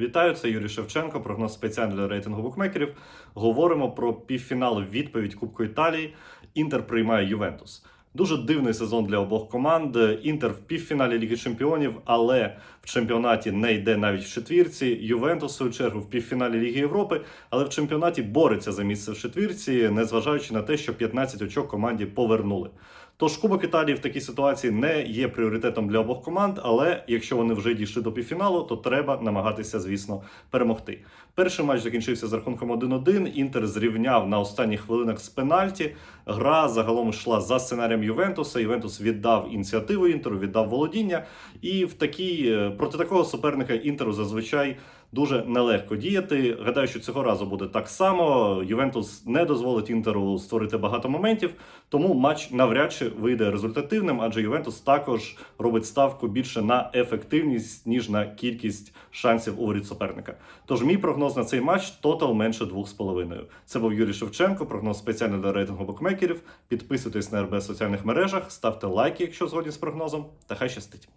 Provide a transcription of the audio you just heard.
Вітаю, це Юрій Шевченко, прогноз спеціальний для рейтингу букмекерів. Говоримо про півфінал відповідь Кубку Італії. Інтер приймає Ювентус. Дуже дивний сезон для обох команд. Інтер в півфіналі Ліги Чемпіонів, але в чемпіонаті не йде навіть в четвірці. Ювентус, в чергу, в півфіналі Ліги Європи, але в чемпіонаті бореться за місце в четвірці, незважаючи на те, що 15 очок команді повернули. Тож Кубок Італії в такій ситуації не є пріоритетом для обох команд, але якщо вони вже дійшли до півфіналу, то треба намагатися, звісно, перемогти. Перший матч закінчився з рахунком 1-1. Інтер зрівняв на останніх хвилинах з пенальті. Гра загалом йшла за сценарієм Ювентуса. Ювентус віддав ініціативу Інтеру, віддав володіння. І в такій е, проти такого суперника Інтеру зазвичай дуже нелегко діяти. Гадаю, що цього разу буде так само. Ювентус не дозволить Інтеру створити багато моментів, тому матч навряд чи вийде результативним, адже Ювентус також робить ставку більше на ефективність ніж на кількість шансів у воріт суперника. Тож мій прогноз на цей матч тотал менше 2,5. Це був Юрій Шевченко. Прогноз спеціально для рейтингу букмекерів. Підписуйтесь на РБ в соціальних мережах, ставте лайки, якщо згодні з прогнозом, та хай щастить.